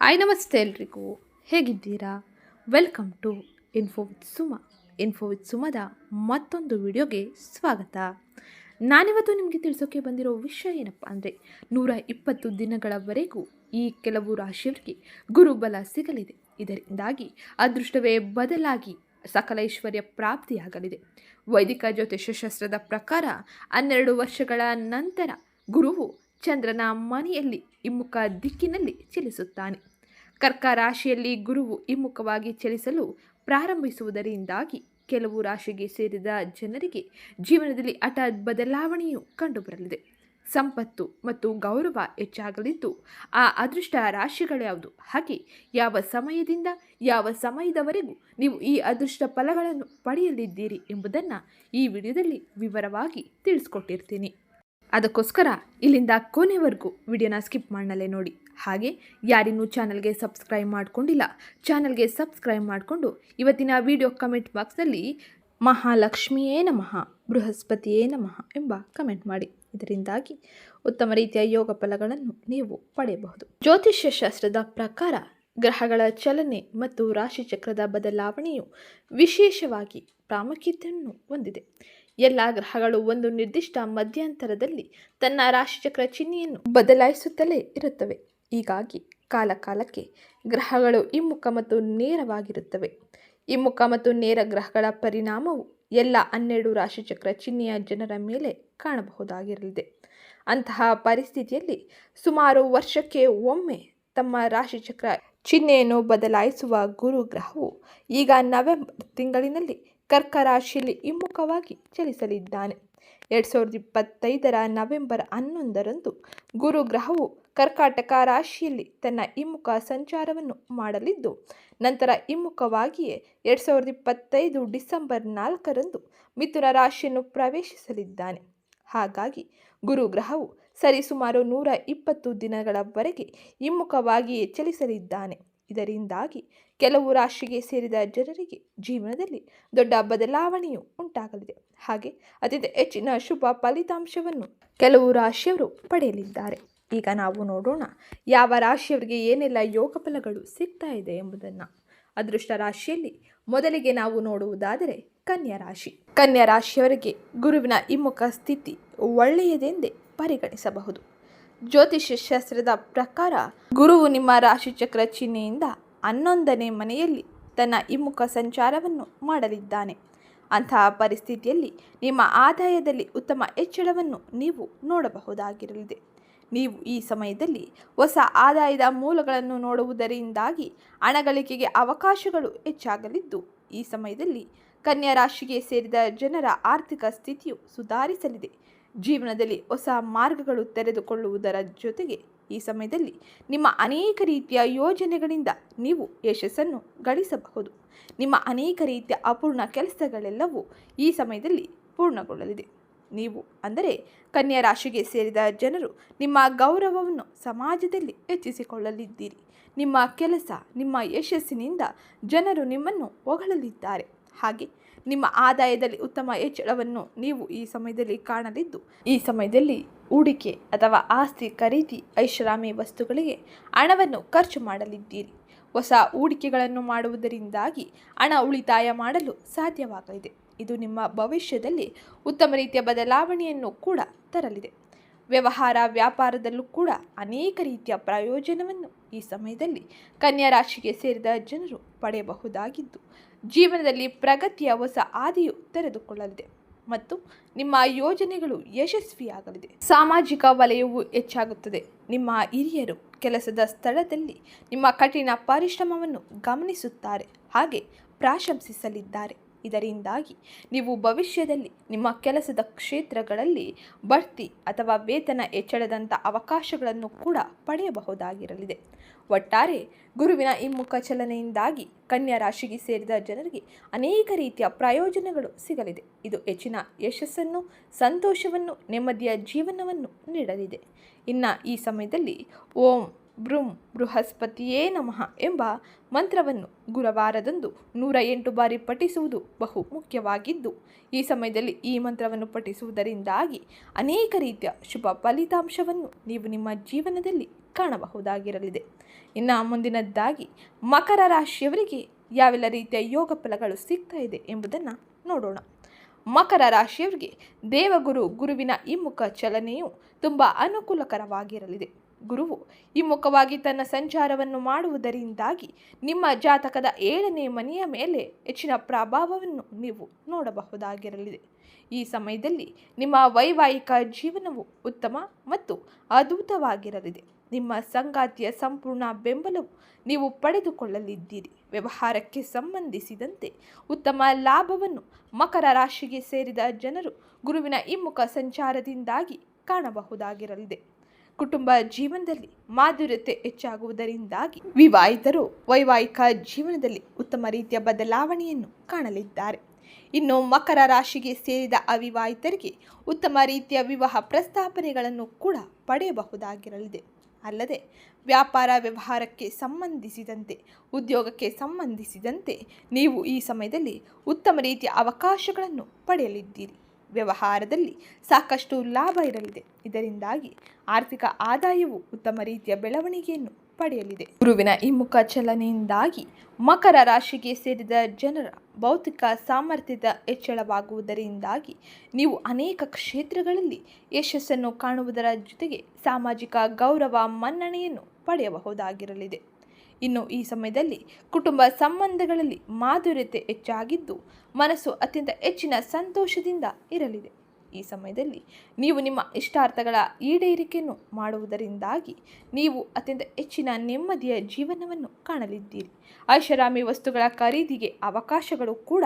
Hi ನಮಸ್ತೆ ಎಲ್ರಿಗೂ. ಹೇಗಿದ್ದೀರಾ? Welcome to info with Suma info with ಸುಮದ ಮತ್ತೊಂದು ವಿಡಿಯೋಗೆ ಸ್ವಾಗತ. ನಾನಿವತ್ತು ನಿಮಗೆ ತಿಳಿಸೋಕೆ ಬಂದಿರೋ ವಿಷಯ ಏನಪ್ಪ ಅಂದರೆ, ನೂರ ಇಪ್ಪತ್ತು ದಿನಗಳವರೆಗೂ ಈ ಕೆಲವು ರಾಶಿಯವರಿಗೆ ಗುರುಬಲ ಸಿಗಲಿದೆ. ಇದರಿಂದಾಗಿ ಅದೃಷ್ಟವೇ ಬದಲಾಗಿ ಸಕಲ ಐಶ್ವರ್ಯ ಪ್ರಾಪ್ತಿಯಾಗಲಿದೆ. ವೈದಿಕ ಜ್ಯೋತಿಷ್ಯಶಾಸ್ತ್ರದ ಪ್ರಕಾರ ಹನ್ನೆರಡು ವರ್ಷಗಳ ನಂತರ ಗುರುವು ಚಂದ್ರನ ಮನೆಯಲ್ಲಿ ಹಿಮ್ಮುಖ ದಿಕ್ಕಿನಲ್ಲಿ ಚಲಿಸುತ್ತಾನೆ. ಕರ್ಕ ರಾಶಿಯಲ್ಲಿ ಗುರುವು ಹಿಮ್ಮುಖವಾಗಿ ಚಲಿಸಲು ಪ್ರಾರಂಭಿಸುವುದರಿಂದಾಗಿ ಕೆಲವು ರಾಶಿಗೆ ಸೇರಿದ ಜನರಿಗೆ ಜೀವನದಲ್ಲಿ ಹಠಾತ್ ಬದಲಾವಣೆಯು ಕಂಡುಬರಲಿದೆ. ಸಂಪತ್ತು ಮತ್ತು ಗೌರವ ಹೆಚ್ಚಾಗಲಿದ್ದು, ಆ ಅದೃಷ್ಟ ರಾಶಿಗಳ್ಯಾವುದು ಹಾಗೆ ಯಾವ ಸಮಯದಿಂದ ಯಾವ ಸಮಯದವರೆಗೂ ನೀವು ಈ ಅದೃಷ್ಟ ಫಲಗಳನ್ನು ಪಡೆಯಲಿದ್ದೀರಿ ಎಂಬುದನ್ನು ಈ ವಿಡಿಯೋದಲ್ಲಿ ವಿವರವಾಗಿ ತಿಳಿಸ್ಕೊಟ್ಟಿರ್ತೀನಿ. ಅದಕ್ಕೋಸ್ಕರ ಇಲ್ಲಿಂದ ಕೊನೆವರೆಗೂ ವಿಡಿಯೋನ ಸ್ಕಿಪ್ ಮಾಡಲೇ ನೋಡಿ. ಹಾಗೆ ಯಾರಿನ್ನೂ ಚಾನಲ್ಗೆ ಸಬ್ಸ್ಕ್ರೈಬ್ ಮಾಡ್ಕೊಂಡಿಲ್ಲ, ಚಾನಲ್ಗೆ ಸಬ್ಸ್ಕ್ರೈಬ್ ಮಾಡಿಕೊಂಡು ಇವತ್ತಿನ ವಿಡಿಯೋ ಕಮೆಂಟ್ ಬಾಕ್ಸ್ನಲ್ಲಿ ಮಹಾಲಕ್ಷ್ಮಿಯೇ ನಮಃ, ಬೃಹಸ್ಪತಿಯೇ ನಮಃ ಎಂಬ ಕಮೆಂಟ್ ಮಾಡಿ. ಇದರಿಂದಾಗಿ ಉತ್ತಮ ರೀತಿಯ ಯೋಗ ಫಲಗಳನ್ನು ನೀವು ಪಡೆಯಬಹುದು. ಜ್ಯೋತಿಷ್ಯ ಶಾಸ್ತ್ರದ ಪ್ರಕಾರ ಗ್ರಹಗಳ ಚಲನೆ ಮತ್ತು ರಾಶಿಚಕ್ರದ ಬದಲಾವಣೆಯು ವಿಶೇಷವಾಗಿ ಪ್ರಾಮುಖ್ಯತೆಯನ್ನು ಹೊಂದಿದೆ. ಎಲ್ಲ ಗ್ರಹಗಳು ಒಂದು ನಿರ್ದಿಷ್ಟ ಮಧ್ಯಂತರದಲ್ಲಿ ತನ್ನ ರಾಶಿಚಕ್ರ ಚಿಹ್ನೆಯನ್ನು ಬದಲಾಯಿಸುತ್ತಲೇ ಇರುತ್ತವೆ. ಹೀಗಾಗಿ ಕಾಲಕಾಲಕ್ಕೆ ಗ್ರಹಗಳು ಹಿಮ್ಮುಖ ಮತ್ತು ನೇರವಾಗಿರುತ್ತವೆ. ಹಿಮ್ಮುಖ ಮತ್ತು ನೇರ ಗ್ರಹಗಳ ಪರಿಣಾಮವು ಎಲ್ಲ ಹನ್ನೆರಡು ರಾಶಿಚಕ್ರ ಚಿಹ್ನೆಯ ಜನರ ಮೇಲೆ ಕಾಣಬಹುದಾಗಿರಲಿದೆ. ಅಂತಹ ಪರಿಸ್ಥಿತಿಯಲ್ಲಿ ಸುಮಾರು ವರ್ಷಕ್ಕೆ ಒಮ್ಮೆ ತಮ್ಮ ರಾಶಿಚಕ್ರ ಚಿಹ್ನೆಯನ್ನು ಬದಲಾಯಿಸುವ ಗುರು ಗ್ರಹವು ಈಗ ನವೆಂಬರ್ ತಿಂಗಳಿನಲ್ಲಿ ಕರ್ಕ ರಾಶಿಯಲ್ಲಿ ಹಿಮ್ಮುಖವಾಗಿ ಚಲಿಸಲಿದ್ದಾನೆ. ಎರಡು ಸಾವಿರದ ಇಪ್ಪತ್ತೈದರ ನವೆಂಬರ್ ಹನ್ನೊಂದರಂದು ಗುರು ಗ್ರಹವು ಕರ್ಕಾಟಕ ರಾಶಿಯಲ್ಲಿ ತನ್ನ ಹಿಮ್ಮುಖ ಸಂಚಾರವನ್ನು ಮಾಡಲಿದ್ದು, ನಂತರ ಹಿಮ್ಮುಖವಾಗಿಯೇ ಎರಡು ಸಾವಿರದ ಇಪ್ಪತ್ತೈದು ಡಿಸೆಂಬರ್ ನಾಲ್ಕರಂದು ಮಿಥುನ ರಾಶಿಯನ್ನು ಪ್ರವೇಶಿಸಲಿದ್ದಾನೆ. ಹಾಗಾಗಿ ಗುರು ಗ್ರಹವು ಸರಿಸುಮಾರು ನೂರ ಇಪ್ಪತ್ತು ದಿನಗಳವರೆಗೆ ಹಿಮ್ಮುಖವಾಗಿಯೇ ಚಲಿಸಲಿದ್ದಾನೆ. ಇದರಿಂದಾಗಿ ಕೆಲವು ರಾಶಿಗೆ ಸೇರಿದ ಜನರಿಗೆ ಜೀವನದಲ್ಲಿ ದೊಡ್ಡ ಬದಲಾವಣೆಯು ಉಂಟಾಗಲಿದೆ. ಹಾಗೆ ಅತ್ಯಂತ ಹೆಚ್ಚಿನ ಶುಭ ಫಲಿತಾಂಶವನ್ನು ಕೆಲವು ರಾಶಿಯವರು ಪಡೆಯಲಿದ್ದಾರೆ. ಈಗ ನಾವು ನೋಡೋಣ ಯಾವ ರಾಶಿಯವರಿಗೆ ಏನೆಲ್ಲ ಯೋಗ ಫಲಗಳು ಸಿಗ್ತಾ ಇದೆ ಎಂಬುದನ್ನು. ಅದೃಷ್ಟ ರಾಶಿಯಲ್ಲಿ ಮೊದಲಿಗೆ ನಾವು ನೋಡುವುದಾದರೆ ಕನ್ಯಾ ರಾಶಿ. ಕನ್ಯಾ ರಾಶಿಯವರಿಗೆ ಗುರುವಿನ ಹಿಮ್ಮುಖ ಸ್ಥಿತಿ ಒಳ್ಳೆಯದೆಂದೇ ಪರಿಗಣಿಸಬಹುದು. ಜ್ಯೋತಿಷ್ಯ ಶಾಸ್ತ್ರದ ಪ್ರಕಾರ ಗುರುವು ನಿಮ್ಮ ರಾಶಿಚಕ್ರ ಚಿಹ್ನೆಯಿಂದ ಹನ್ನೊಂದನೇ ಮನೆಯಲ್ಲಿ ತನ್ನ ಹಿಮ್ಮುಖ ಸಂಚಾರವನ್ನು ಮಾಡಲಿದ್ದಾನೆ. ಅಂತಹ ಪರಿಸ್ಥಿತಿಯಲ್ಲಿ ನಿಮ್ಮ ಆದಾಯದಲ್ಲಿ ಉತ್ತಮ ಹೆಚ್ಚಳವನ್ನು ನೀವು ನೋಡಬಹುದಾಗಿರಲಿದೆ. ನೀವು ಈ ಸಮಯದಲ್ಲಿ ಹೊಸ ಆದಾಯದ ಮೂಲಗಳನ್ನು ನೋಡುವುದರಿಂದಾಗಿ ಹಣಗಳಿಕೆಗೆ ಅವಕಾಶಗಳು ಹೆಚ್ಚಾಗಲಿದ್ದು, ಈ ಸಮಯದಲ್ಲಿ ಕನ್ಯಾ ರಾಶಿಗೆ ಸೇರಿದ ಜನರ ಆರ್ಥಿಕ ಸ್ಥಿತಿಯು ಸುಧಾರಿಸಲಿದೆ. ಜೀವನದಲ್ಲಿ ಹೊಸ ಮಾರ್ಗಗಳು ತೆರೆದುಕೊಳ್ಳುವುದರ ಜೊತೆಗೆ ಈ ಸಮಯದಲ್ಲಿ ನಿಮ್ಮ ಅನೇಕ ರೀತಿಯ ಯೋಜನೆಗಳಿಂದ ನೀವು ಯಶಸ್ಸನ್ನು ಗಳಿಸಬಹುದು. ನಿಮ್ಮ ಅನೇಕ ರೀತಿಯ ಅಪೂರ್ಣ ಕೆಲಸಗಳೆಲ್ಲವೂ ಈ ಸಮಯದಲ್ಲಿ ಪೂರ್ಣಗೊಳ್ಳಲಿದೆ. ನೀವು ಅಂದರೆ ಕನ್ಯಾ ರಾಶಿಗೆ ಸೇರಿದ ಜನರು ನಿಮ್ಮ ಗೌರವವನ್ನು ಸಮಾಜದಲ್ಲಿ ಹೆಚ್ಚಿಸಿಕೊಳ್ಳಲಿದ್ದೀರಿ. ನಿಮ್ಮ ಕೆಲಸ, ನಿಮ್ಮ ಯಶಸ್ಸಿನಿಂದ ಜನರು ನಿಮ್ಮನ್ನು ಹೊಗಳಲಿದ್ದಾರೆ. ಹಾಗೆ ನಿಮ್ಮ ಆದಾಯದಲ್ಲಿ ಉತ್ತಮ ಹೆಚ್ಚಳವನ್ನು ನೀವು ಈ ಸಮಯದಲ್ಲಿ ಕಾಣಲಿದ್ದು. ಈ ಸಮಯದಲ್ಲಿ ಹೂಡಿಕೆ ಅಥವಾ ಆಸ್ತಿ ಖರೀದಿ ಐಷಾರಾಮಿ ವಸ್ತುಗಳಿಗೆ ಹಣವನ್ನು ಖರ್ಚು ಮಾಡಲಿದ್ದೀರಿ. ಹೊಸ ಹೂಡಿಕೆಗಳನ್ನು ಮಾಡುವುದರಿಂದಾಗಿ ಹಣ ಉಳಿತಾಯ ಮಾಡಲು ಸಾಧ್ಯವಾಗಲಿದೆ. ಇದು ನಿಮ್ಮ ಭವಿಷ್ಯದಲ್ಲಿ ಉತ್ತಮ ರೀತಿಯ ಬದಲಾವಣೆಯನ್ನು ಕೂಡ ತರಲಿದೆ. ವ್ಯವಹಾರ, ವ್ಯಾಪಾರದಲ್ಲೂ ಕೂಡ ಅನೇಕ ರೀತಿಯ ಪ್ರಯೋಜನವನ್ನು ಈ ಸಮಯದಲ್ಲಿ ಕನ್ಯಾ ರಾಶಿಗೆ ಸೇರಿದ ಜನರು ಪಡೆಯಬಹುದಾಗಿದ್ದು, ಜೀವನದಲ್ಲಿ ಪ್ರಗತಿಯ ಹೊಸ ಆದಿಯು ತೆರೆದುಕೊಳ್ಳಲಿದೆ ಮತ್ತು ನಿಮ್ಮ ಯೋಜನೆಗಳು ಯಶಸ್ವಿಯಾಗಲಿದೆ. ಸಾಮಾಜಿಕ ವಲಯವು ಹೆಚ್ಚಾಗುತ್ತದೆ. ನಿಮ್ಮ ಹಿರಿಯರು ಕೆಲಸದ ಸ್ಥಳದಲ್ಲಿ ನಿಮ್ಮ ಕಠಿಣ ಪರಿಶ್ರಮವನ್ನು ಗಮನಿಸುತ್ತಾರೆ. ಹಾಗೆ ಪ್ರಾಶಂಸಿಸಲಿದ್ದಾರೆ. ಇದರಿಂದಾಗಿ ನೀವು ಭವಿಷ್ಯದಲ್ಲಿ ನಿಮ್ಮ ಕೆಲಸದ ಕ್ಷೇತ್ರಗಳಲ್ಲಿ ಬಡ್ತಿ ಅಥವಾ ವೇತನ ಹೆಚ್ಚಳದಂಥ ಅವಕಾಶಗಳನ್ನು ಕೂಡ ಪಡೆಯಬಹುದಾಗಿರಲಿದೆ. ಒಟ್ಟಾರೆ ಗುರುವಿನ ಹಿಮ್ಮುಖ ಚಲನೆಯಿಂದಾಗಿ ಕನ್ಯಾ ರಾಶಿಗೆ ಸೇರಿದ ಜನರಿಗೆ ಅನೇಕ ರೀತಿಯ ಪ್ರಯೋಜನಗಳು ಸಿಗಲಿದೆ. ಇದು ಹೆಚ್ಚಿನ ಯಶಸ್ಸನ್ನು, ಸಂತೋಷವನ್ನು, ನೆಮ್ಮದಿಯ ಜೀವನವನ್ನು ನೀಡಲಿದೆ. ಇನ್ನು ಈ ಸಮಯದಲ್ಲಿ ಓಂ ಬೃಂ ಬೃಹಸ್ಪತಿಯೇ ನಮಃ ಎಂಬ ಮಂತ್ರವನ್ನು ಗುರುವಾರದಂದು ನೂರ ಎಂಟು ಬಾರಿ ಪಠಿಸುವುದು ಬಹು ಮುಖ್ಯವಾಗಿದ್ದು, ಈ ಸಮಯದಲ್ಲಿ ಈ ಮಂತ್ರವನ್ನು ಪಠಿಸುವುದರಿಂದಾಗಿ ಅನೇಕ ರೀತಿಯ ಶುಭ ಫಲಿತಾಂಶವನ್ನು ನೀವು ನಿಮ್ಮ ಜೀವನದಲ್ಲಿ ಕಾಣಬಹುದಾಗಿರಲಿದೆ. ಇನ್ನು ಮುಂದಿನದ್ದಾಗಿ, ಮಕರ ರಾಶಿಯವರಿಗೆ ಯಾವೆಲ್ಲ ರೀತಿಯ ಯೋಗ ಫಲಗಳು ಸಿಗ್ತಾ ಇದೆ ಎಂಬುದನ್ನು ನೋಡೋಣ. ಮಕರ ರಾಶಿಯವರಿಗೆ ದೇವಗುರು ಗುರುವಿನ ಮುಖ ಚಲನೆಯು ತುಂಬ ಅನುಕೂಲಕರವಾಗಿರಲಿದೆ. ಗುರುವು. ಹಿಮ್ಮುಖವಾಗಿ ತನ್ನ ಸಂಚಾರವನ್ನು ಮಾಡುವುದರಿಂದಾಗಿ ನಿಮ್ಮ ಜಾತಕದ ಏಳನೇ ಮನೆಯ ಮೇಲೆ ಹೆಚ್ಚಿನ ಪ್ರಭಾವವನ್ನು ನೀವು ನೋಡಬಹುದಾಗಿರಲಿದೆ. ಈ ಸಮಯದಲ್ಲಿ ನಿಮ್ಮ ವೈವಾಹಿಕ ಜೀವನವು ಉತ್ತಮ ಮತ್ತು ಅದ್ಭುತವಾಗಿರಲಿದೆ. ನಿಮ್ಮ ಸಂಗಾತಿಯ ಸಂಪೂರ್ಣ ಬೆಂಬಲವು ನೀವು ಪಡೆದುಕೊಳ್ಳಲಿದ್ದೀರಿ. ವ್ಯವಹಾರಕ್ಕೆ ಸಂಬಂಧಿಸಿದಂತೆ ಉತ್ತಮ ಲಾಭವನ್ನು ಮಕರ ರಾಶಿಗೆ ಸೇರಿದ ಜನರು ಗುರುವಿನ ಹಿಮ್ಮುಖ ಸಂಚಾರದಿಂದಾಗಿ ಕಾಣಬಹುದಾಗಿರಲಿದೆ. ಕುಟುಂಬ ಜೀವನದಲ್ಲಿ ಮಾಧುರ್ಯತೆ ಹೆಚ್ಚಾಗುವುದರಿಂದಾಗಿ ವಿವಾಹಿತರು ವೈವಾಹಿಕ ಜೀವನದಲ್ಲಿ ಉತ್ತಮ ರೀತಿಯ ಬದಲಾವಣೆಯನ್ನು ಕಾಣಲಿದ್ದಾರೆ. ಇನ್ನು ಮಕರ ರಾಶಿಗೆ ಸೇರಿದ ಅವಿವಾಹಿತರಿಗೆ ಉತ್ತಮ ರೀತಿಯ ವಿವಾಹ ಪ್ರಸ್ತಾಪನೆಗಳನ್ನು ಕೂಡ ಪಡೆಯಬಹುದಾಗಿರಲಿದೆ. ಅಲ್ಲದೆ ವ್ಯಾಪಾರ ವ್ಯವಹಾರಕ್ಕೆ ಸಂಬಂಧಿಸಿದಂತೆ, ಉದ್ಯೋಗಕ್ಕೆ ಸಂಬಂಧಿಸಿದಂತೆ ನೀವು ಈ ಸಮಯದಲ್ಲಿ ಉತ್ತಮ ರೀತಿಯ ಅವಕಾಶಗಳನ್ನು ಪಡೆಯಲಿದ್ದೀರಿ. ವ್ಯವಹಾರದಲ್ಲಿ ಸಾಕಷ್ಟು ಲಾಭ ಇರಲಿದೆ. ಇದರಿಂದಾಗಿ ಆರ್ಥಿಕ ಆದಾಯವು ಉತ್ತಮ ರೀತಿಯ ಬೆಳವಣಿಗೆಯನ್ನು ಪಡೆಯಲಿದೆ. ಗುರುವಿನ ಈ ಮುಖ ಚಲನೆಯಿಂದಾಗಿ ಮಕರ ರಾಶಿಗೆ ಸೇರಿದ ಜನರ ಭೌತಿಕ ಸಾಮರ್ಥ್ಯದ ಹೆಚ್ಚಳವಾಗುವುದರಿಂದಾಗಿ ನೀವು ಅನೇಕ ಕ್ಷೇತ್ರಗಳಲ್ಲಿ ಯಶಸ್ಸನ್ನು ಕಾಣುವುದರ ಜೊತೆಗೆ ಸಾಮಾಜಿಕ ಗೌರವ ಮನ್ನಣೆಯನ್ನು ಪಡೆಯಬಹುದಾಗಿರಲಿದೆ. ಇನ್ನು ಈ ಸಮಯದಲ್ಲಿ ಕುಟುಂಬ ಸಂಬಂಧಗಳಲ್ಲಿ ಮಾಧುರ್ಯತೆ ಹೆಚ್ಚಾಗಿದ್ದು ಮನಸ್ಸು ಅತ್ಯಂತ ಹೆಚ್ಚಿನ ಸಂತೋಷದಿಂದ ಇರಲಿದೆ. ಈ ಸಮಯದಲ್ಲಿ ನೀವು ನಿಮ್ಮ ಇಷ್ಟಾರ್ಥಗಳ ಈಡೇರಿಕೆಯನ್ನು ಮಾಡುವುದರಿಂದಾಗಿ ನೀವು ಅತ್ಯಂತ ಹೆಚ್ಚಿನ ನೆಮ್ಮದಿಯ ಜೀವನವನ್ನು ಕಾಣಲಿದ್ದೀರಿ. ಐಷಾರಾಮಿ ವಸ್ತುಗಳ ಖರೀದಿಗೆ ಅವಕಾಶಗಳು ಕೂಡ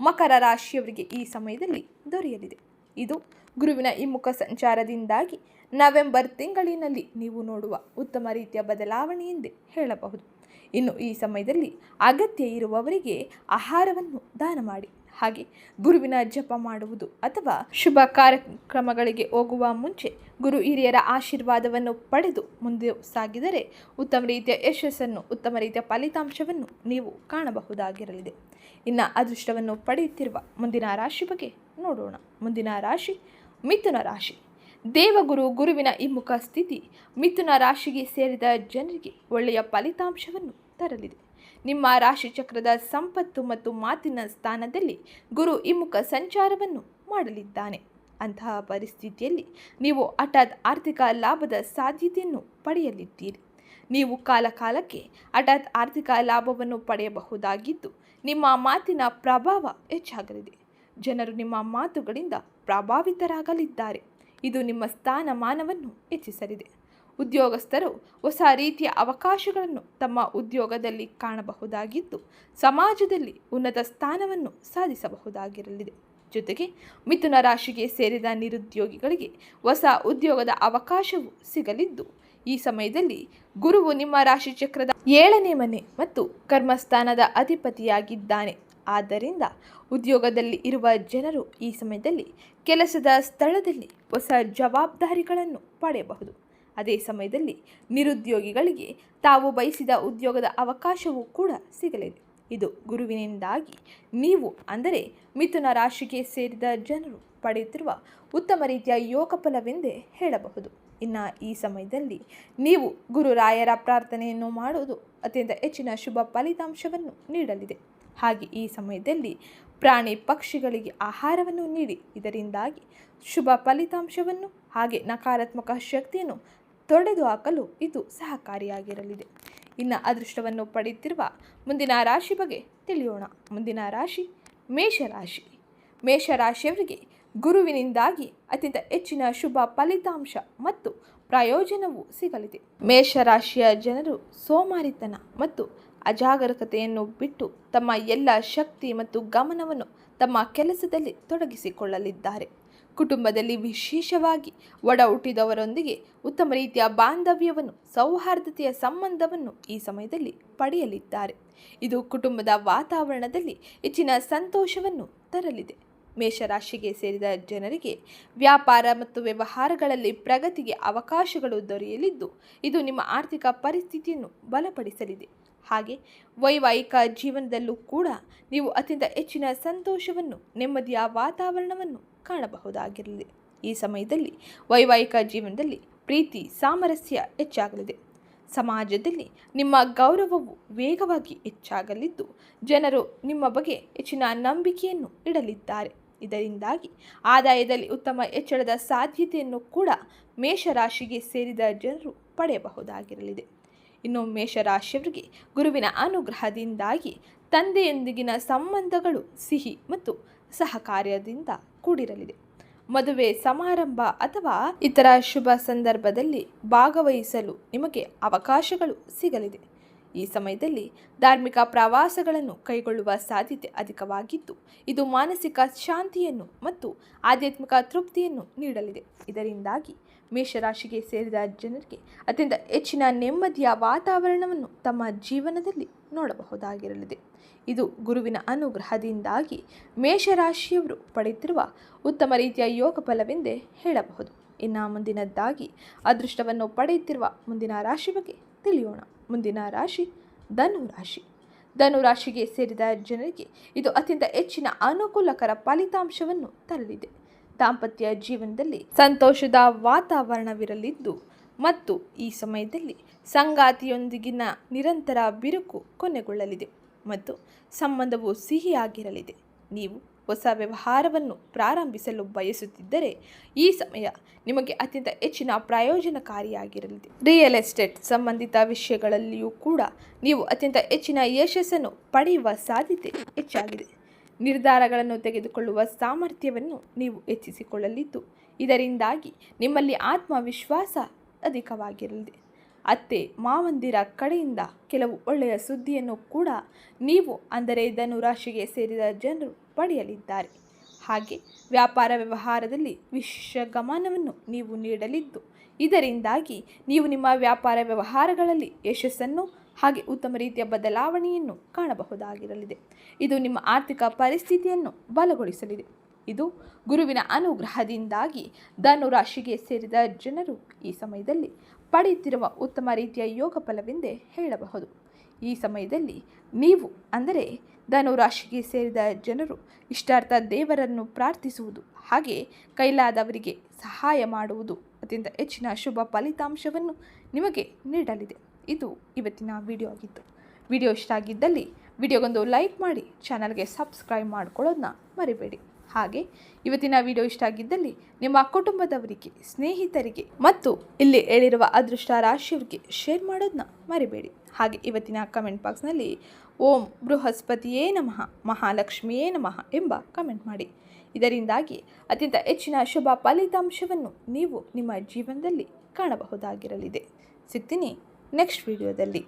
ಮಕರ ರಾಶಿಯವರಿಗೆ ಈ ಸಮಯದಲ್ಲಿ ದೊರೆಯಲಿದೆ. ಇದು ಗುರುವಿನ ಈ ಮುಖ ಸಂಚಾರದಿಂದಾಗಿ ನವೆಂಬರ್ ತಿಂಗಳಿನಲ್ಲಿ ನೀವು ನೋಡುವ ಉತ್ತಮ ರೀತಿಯ ಬದಲಾವಣೆ ಎಂದೇ ಹೇಳಬಹುದು. ಇನ್ನು ಈ ಸಮಯದಲ್ಲಿ ಅಗತ್ಯ ಇರುವವರಿಗೆ ಆಹಾರವನ್ನು ದಾನ ಮಾಡಿ. ಹಾಗೆ ಗುರುವಿನ ಜಪ ಮಾಡುವುದು ಅಥವಾ ಶುಭ ಕಾರ್ಯಕ್ರಮಗಳಿಗೆ ಹೋಗುವ ಮುಂಚೆ ಗುರು ಹಿರಿಯರ ಆಶೀರ್ವಾದವನ್ನು ಪಡೆದು ಮುಂದೆ ಸಾಗಿದರೆ ಉತ್ತಮ ರೀತಿಯ ಯಶಸ್ಸನ್ನು, ಉತ್ತಮ ರೀತಿಯ ಫಲಿತಾಂಶವನ್ನು ನೀವು ಕಾಣಬಹುದಾಗಿರಲಿದೆ. ಇನ್ನು ಅದೃಷ್ಟವನ್ನು ಪಡೆಯುತ್ತಿರುವ ಮುಂದಿನ ರಾಶಿ ಬಗ್ಗೆ ನೋಡೋಣ. ಮುಂದಿನ ರಾಶಿ ಮಿಥುನ ರಾಶಿ. ದೇವಗುರು ಗುರುವಿನ ಈ ಮುಖ ಸ್ಥಿತಿ ಮಿಥುನ ರಾಶಿಗೆ ಸೇರಿದ ಜನರಿಗೆ ಒಳ್ಳೆಯ ಫಲಿತಾಂಶವನ್ನು ತರಲಿದೆ. ನಿಮ್ಮ ರಾಶಿ ಚಕ್ರದ ಸಂಪತ್ತು ಮತ್ತು ಮಾತಿನ ಸ್ಥಾನದಲ್ಲಿ ಗುರು ಹಿಮ್ಮುಖ ಸಂಚಾರವನ್ನು ಮಾಡಲಿದ್ದಾನೆ. ಅಂತಹ ಪರಿಸ್ಥಿತಿಯಲ್ಲಿ ನೀವು ಹಠಾತ್ ಆರ್ಥಿಕ ಲಾಭದ ಸಾಧ್ಯತೆಯನ್ನು ಪಡೆಯಲಿದ್ದೀರಿ. ನೀವು ಕಾಲಕಾಲಕ್ಕೆ ಹಠಾತ್ ಆರ್ಥಿಕ ಲಾಭವನ್ನು ಪಡೆಯಬಹುದಾಗಿದ್ದು ನಿಮ್ಮ ಮಾತಿನ ಪ್ರಭಾವ ಹೆಚ್ಚಾಗಲಿದೆ. ಜನರು ನಿಮ್ಮ ಮಾತುಗಳಿಂದ ಪ್ರಭಾವಿತರಾಗಲಿದ್ದಾರೆ. ಇದು ನಿಮ್ಮ ಸ್ಥಾನಮಾನವನ್ನು ಹೆಚ್ಚಿಸಲಿದೆ. ಉದ್ಯೋಗಸ್ಥರು ಹೊಸ ರೀತಿಯ ಅವಕಾಶಗಳನ್ನು ತಮ್ಮ ಉದ್ಯೋಗದಲ್ಲಿ ಕಾಣಬಹುದಾಗಿದ್ದು, ಸಮಾಜದಲ್ಲಿ ಉನ್ನತ ಸ್ಥಾನವನ್ನು ಸಾಧಿಸಬಹುದಾಗಿರಲಿದೆ. ಜೊತೆಗೆ ಮಿಥುನ ರಾಶಿಗೆ ಸೇರಿದ ನಿರುದ್ಯೋಗಿಗಳಿಗೆ ಹೊಸ ಉದ್ಯೋಗದ ಅವಕಾಶವು ಸಿಗಲಿದ್ದು, ಈ ಸಮಯದಲ್ಲಿ ಗುರುವು ನಿಮ್ಮ ರಾಶಿ ಚಕ್ರದ ಏಳನೇ ಮನೆ ಮತ್ತು ಕರ್ಮಸ್ಥಾನದ ಅಧಿಪತಿಯಾಗಿದ್ದಾನೆ. ಆದ್ದರಿಂದ ಉದ್ಯೋಗದಲ್ಲಿ ಇರುವ ಜನರು ಈ ಸಮಯದಲ್ಲಿ ಕೆಲಸದ ಸ್ಥಳದಲ್ಲಿ ಹೊಸ ಜವಾಬ್ದಾರಿಗಳನ್ನು ಪಡೆಯಬಹುದು. ಅದೇ ಸಮಯದಲ್ಲಿ ನಿರುದ್ಯೋಗಿಗಳಿಗೆ ತಾವು ಬಯಸಿದ ಉದ್ಯೋಗದ ಅವಕಾಶವೂ ಕೂಡ ಸಿಗಲಿದೆ. ಇದು ಗುರುವಿನಿಂದಾಗಿ ನೀವು ಅಂದರೆ ಮಿಥುನ ರಾಶಿಗೆ ಸೇರಿದ ಜನರು ಪಡೆಯುತ್ತಿರುವ ಉತ್ತಮ ರೀತಿಯ ಯೋಗ ಫಲವೆಂದೇ ಹೇಳಬಹುದು. ಇನ್ನು ಈ ಸಮಯದಲ್ಲಿ ನೀವು ಗುರುರಾಯರ ಪ್ರಾರ್ಥನೆಯನ್ನು ಮಾಡುವುದು ಅತ್ಯಂತ ಹೆಚ್ಚಿನ ಶುಭ ಫಲಿತಾಂಶವನ್ನು ನೀಡಲಿದೆ. ಹಾಗೆ ಈ ಸಮಯದಲ್ಲಿ ಪ್ರಾಣಿ ಪಕ್ಷಿಗಳಿಗೆ ಆಹಾರವನ್ನು ನೀಡಿ, ಇದರಿಂದಾಗಿ ಶುಭ ಫಲಿತಾಂಶವನ್ನು ಹಾಗೆ ನಕಾರಾತ್ಮಕ ಶಕ್ತಿಯನ್ನು ತೊಡೆದು ಹಾಕಲು ಇದು ಸಹಕಾರಿಯಾಗಿರಲಿದೆ. ಇನ್ನು ಅದೃಷ್ಟವನ್ನು ಪಡೆಯುತ್ತಿರುವ ಮುಂದಿನ ರಾಶಿ ಬಗ್ಗೆ ತಿಳಿಯೋಣ. ಮುಂದಿನ ರಾಶಿ ಮೇಷರಾಶಿ. ಮೇಷರಾಶಿಯವರಿಗೆ ಗುರುವಿನಿಂದಾಗಿ ಅತ್ಯಂತ ಹೆಚ್ಚಿನ ಶುಭ ಫಲಿತಾಂಶ ಮತ್ತು ಪ್ರಯೋಜನವೂ ಸಿಗಲಿದೆ. ಮೇಷರಾಶಿಯ ಜನರು ಸೋಮಾರಿತನ ಮತ್ತು ಅಜಾಗರೂಕತೆಯನ್ನು ಬಿಟ್ಟು ತಮ್ಮ ಎಲ್ಲ ಶಕ್ತಿ ಮತ್ತು ಗಮನವನ್ನು ತಮ್ಮ ಕೆಲಸದಲ್ಲಿ ತೊಡಗಿಸಿಕೊಳ್ಳಲಿದ್ದಾರೆ. ಕುಟುಂಬದಲ್ಲಿ ವಿಶೇಷವಾಗಿ ಒಡ ಹುಟ್ಟಿದವರೊಂದಿಗೆ ಉತ್ತಮ ರೀತಿಯ ಬಾಂಧವ್ಯವನ್ನು, ಸೌಹಾರ್ದತೆಯ ಸಂಬಂಧವನ್ನು ಈ ಸಮಯದಲ್ಲಿ ಪಡೆಯಲಿದ್ದಾರೆ. ಇದು ಕುಟುಂಬದ ವಾತಾವರಣದಲ್ಲಿ ಹೆಚ್ಚಿನ ಸಂತೋಷವನ್ನು ತರಲಿದೆ. ಮೇಷರಾಶಿಗೆ ಸೇರಿದ ಜನರಿಗೆ ವ್ಯಾಪಾರ ಮತ್ತು ವ್ಯವಹಾರಗಳಲ್ಲಿ ಪ್ರಗತಿಗೆ ಅವಕಾಶಗಳು ದೊರೆಯಲಿದ್ದು, ಇದು ನಿಮ್ಮ ಆರ್ಥಿಕ ಪರಿಸ್ಥಿತಿಯನ್ನು ಬಲಪಡಿಸಲಿದೆ. ಹಾಗೆ ವೈವಾಹಿಕ ಜೀವನದಲ್ಲೂ ಕೂಡ ನೀವು ಅತ್ಯಂತ ಹೆಚ್ಚಿನ ಸಂತೋಷವನ್ನು, ನೆಮ್ಮದಿಯ ವಾತಾವರಣವನ್ನು ಕಾಣಬಹುದಾಗಿರಲಿದೆ. ಈ ಸಮಯದಲ್ಲಿ ವೈವಾಹಿಕ ಜೀವನದಲ್ಲಿ ಪ್ರೀತಿ, ಸಾಮರಸ್ಯ ಹೆಚ್ಚಾಗಲಿದೆ. ಸಮಾಜದಲ್ಲಿ ನಿಮ್ಮ ಗೌರವವು ವೇಗವಾಗಿ ಹೆಚ್ಚಾಗಲಿದ್ದು, ಜನರು ನಿಮ್ಮ ಬಗ್ಗೆ ಹೆಚ್ಚಿನ ನಂಬಿಕೆಯನ್ನು ಇಡಲಿದ್ದಾರೆ. ಇದರಿಂದಾಗಿ ಆದಾಯದಲ್ಲಿ ಉತ್ತಮ ಹೆಚ್ಚಳದ ಸಾಧ್ಯತೆಯನ್ನು ಕೂಡ ಮೇಷರಾಶಿಗೆ ಸೇರಿದ ಜನರು ಪಡೆಯಬಹುದಾಗಿರಲಿದೆ. ಇನ್ನು ಮೇಷರಾಶಿಯವರಿಗೆ ಗುರುವಿನ ಅನುಗ್ರಹದಿಂದಾಗಿ ತಂದೆಯೊಂದಿಗಿನ ಸಂಬಂಧಗಳು ಸಿಹಿ ಮತ್ತು ಸಹಕಾರ್ಯದಿಂದ ಕೂಡಿರಲಿದೆ. ಮದುವೆ, ಸಮಾರಂಭ ಅಥವಾ ಇತರ ಶುಭ ಸಂದರ್ಭದಲ್ಲಿ ಭಾಗವಹಿಸಲು ನಿಮಗೆ ಅವಕಾಶಗಳು ಸಿಗಲಿದೆ. ಈ ಸಮಯದಲ್ಲಿ ಧಾರ್ಮಿಕ ಪ್ರವಾಸಗಳನ್ನು ಕೈಗೊಳ್ಳುವ ಸಾಧ್ಯತೆ ಅಧಿಕವಾಗಿದ್ದು, ಇದು ಮಾನಸಿಕ ಶಾಂತಿಯನ್ನು ಮತ್ತು ಆಧ್ಯಾತ್ಮಿಕ ತೃಪ್ತಿಯನ್ನು ನೀಡಲಿದೆ. ಇದರಿಂದಾಗಿ ಮೇಷರಾಶಿಗೆ ಸೇರಿದ ಜನರಿಗೆ ಅತ್ಯಂತ ಹೆಚ್ಚಿನ ನೆಮ್ಮದಿಯ ವಾತಾವರಣವನ್ನು ತಮ್ಮ ಜೀವನದಲ್ಲಿ ನೋಡಬಹುದಾಗಿರಲಿದೆ. ಇದು ಗುರುವಿನ ಅನುಗ್ರಹದಿಂದಾಗಿ ಮೇಷರಾಶಿಯವರು ಪಡೆಯುತ್ತಿರುವ ಉತ್ತಮ ರೀತಿಯ ಯೋಗ ಫಲವೆಂದೇ ಹೇಳಬಹುದು. ಇನ್ನು ಮುಂದಿನದ್ದಾಗಿ ಅದೃಷ್ಟವನ್ನು ಪಡೆಯುತ್ತಿರುವ ಮುಂದಿನ ರಾಶಿ ಬಗ್ಗೆ ತಿಳಿಯೋಣ. ಮುಂದಿನ ರಾಶಿ ಧನು ರಾಶಿ ಧನು ರಾಶಿಗೆ ಸೇರಿದ ಜನರಿಗೆ ಇದು ಅತ್ಯಂತ ಹೆಚ್ಚಿನ ಅನುಕೂಲಕರ ಫಲಿತಾಂಶವನ್ನು ತರಲಿದೆ. ದಾಂಪತ್ಯ ಜೀವನದಲ್ಲಿ ಸಂತೋಷದ ವಾತಾವರಣವಿರಲಿದ್ದು ಮತ್ತು ಈ ಸಮಯದಲ್ಲಿ ಸಂಗಾತಿಯೊಂದಿಗಿನ ನಿರಂತರ ಬಿರುಕು ಕೊನೆಗೊಳ್ಳಲಿದೆ ಮತ್ತು ಸಂಬಂಧವು ಸಿಹಿಯಾಗಿರಲಿದೆ. ನೀವು ಹೊಸ ವ್ಯವಹಾರವನ್ನು ಪ್ರಾರಂಭಿಸಲು ಬಯಸುತ್ತಿದ್ದರೆ ಈ ಸಮಯ ನಿಮಗೆ ಅತ್ಯಂತ ಹೆಚ್ಚಿನ ಪ್ರಯೋಜನಕಾರಿಯಾಗಿರಲಿದೆ. ರಿಯಲ್ ಎಸ್ಟೇಟ್ ಸಂಬಂಧಿತ ವಿಷಯಗಳಲ್ಲಿಯೂ ಕೂಡ ನೀವು ಅತ್ಯಂತ ಹೆಚ್ಚಿನ ಯಶಸ್ಸನ್ನು ಪಡೆಯುವ ಸಾಧ್ಯತೆ ಹೆಚ್ಚಾಗಿದೆ. ನಿರ್ಧಾರಗಳನ್ನು ತೆಗೆದುಕೊಳ್ಳುವ ಸಾಮರ್ಥ್ಯವನ್ನು ನೀವು ಹೆಚ್ಚಿಸಿಕೊಳ್ಳಲಿದ್ದು, ಇದರಿಂದಾಗಿ ನಿಮ್ಮಲ್ಲಿ ಆತ್ಮವಿಶ್ವಾಸ ಅಧಿಕವಾಗಿರಲಿದೆ. ಅತ್ತೆ ಮಾವಂದಿರ ಕಡೆಯಿಂದ ಕೆಲವು ಒಳ್ಳೆಯ ಸುದ್ದಿಯನ್ನು ಕೂಡ ನೀವು ಅಂದರೆ ಧನು ರಾಶಿಗೆ ಸೇರಿದ ಜನರು ಪಡೆಯಲಿದ್ದಾರೆ. ಹಾಗೆ ವ್ಯಾಪಾರ ವ್ಯವಹಾರದಲ್ಲಿ ವಿಶೇಷ ಗಮನವನ್ನು ನೀವು ನೀಡಲಿದ್ದು, ಇದರಿಂದಾಗಿ ನೀವು ನಿಮ್ಮ ವ್ಯಾಪಾರ ವ್ಯವಹಾರಗಳಲ್ಲಿ ಯಶಸ್ಸನ್ನು ಹಾಗೆ ಉತ್ತಮ ರೀತಿಯ ಬದಲಾವಣೆಯನ್ನು ಕಾಣಬಹುದಾಗಿರಲಿದೆ. ಇದು ನಿಮ್ಮ ಆರ್ಥಿಕ ಪರಿಸ್ಥಿತಿಯನ್ನು ಬಲಗೊಳಿಸಲಿದೆ. ಇದು ಗುರುವಿನ ಅನುಗ್ರಹದಿಂದಾಗಿ ಧನು ರಾಶಿಗೆ ಸೇರಿದ ಜನರು ಈ ಸಮಯದಲ್ಲಿ ಪಡೆಯುತ್ತಿರುವ ಉತ್ತಮ ರೀತಿಯ ಯೋಗ ಫಲವೆಂದೇ ಹೇಳಬಹುದು. ಈ ಸಮಯದಲ್ಲಿ ನೀವು ಅಂದರೆ ಧನು ರಾಶಿಗೆ ಸೇರಿದ ಜನರು ಇಷ್ಟಾರ್ಥ ದೇವರನ್ನು ಪ್ರಾರ್ಥಿಸುವುದು ಹಾಗೆ ಕೈಲಾದವರಿಗೆ ಸಹಾಯ ಮಾಡುವುದು ಅತ್ಯಂತ ಹೆಚ್ಚಿನ ಶುಭ ಫಲಿತಾಂಶವನ್ನು ನಿಮಗೆ ನೀಡಲಿದೆ. ಇದು ಇವತ್ತಿನ ವಿಡಿಯೋ ಆಗಿತ್ತು. ವಿಡಿಯೋ ಇಷ್ಟ ಆಗಿದ್ದಲ್ಲಿ ವಿಡಿಯೋಗೊಂದು ಲೈಕ್ ಮಾಡಿ ಚಾನಲ್ಗೆ ಸಬ್ಸ್ಕ್ರೈಬ್ ಮಾಡ್ಕೊಳ್ಳೋದನ್ನ ಮರಿಬೇಡಿ. ಹಾಗೆ ಇವತ್ತಿನ ವಿಡಿಯೋ ಇಷ್ಟ ಆಗಿದ್ದಲ್ಲಿ ನಿಮ್ಮ ಕುಟುಂಬದವರಿಗೆ, ಸ್ನೇಹಿತರಿಗೆ ಮತ್ತು ಇಲ್ಲಿ ಹೇಳಿರುವ ಅದೃಷ್ಟ ರಾಶಿಯವರಿಗೆ ಶೇರ್ ಮಾಡೋದನ್ನ ಮರಿಬೇಡಿ. ಹಾಗೆ ಇವತ್ತಿನ ಕಮೆಂಟ್ ಬಾಕ್ಸ್ನಲ್ಲಿ ಓಂ ಬೃಹಸ್ಪತಿಯೇ ನಮಃ, ಮಹಾಲಕ್ಷ್ಮಿಯೇ ನಮಃ ಎಂಬ ಕಮೆಂಟ್ ಮಾಡಿ. ಇದರಿಂದಾಗಿ ಅತ್ಯಂತ ಹೆಚ್ಚಿನ ಶುಭ ಫಲಿತಾಂಶವನ್ನು ನೀವು ನಿಮ್ಮ ಜೀವನದಲ್ಲಿ ಕಾಣಬಹುದಾಗಿರಲಿದೆ. ಸಿಗ್ತೀನಿ ನೆಕ್ಸ್ಟ್ ವಿಡಿಯೋದಲ್ಲಿ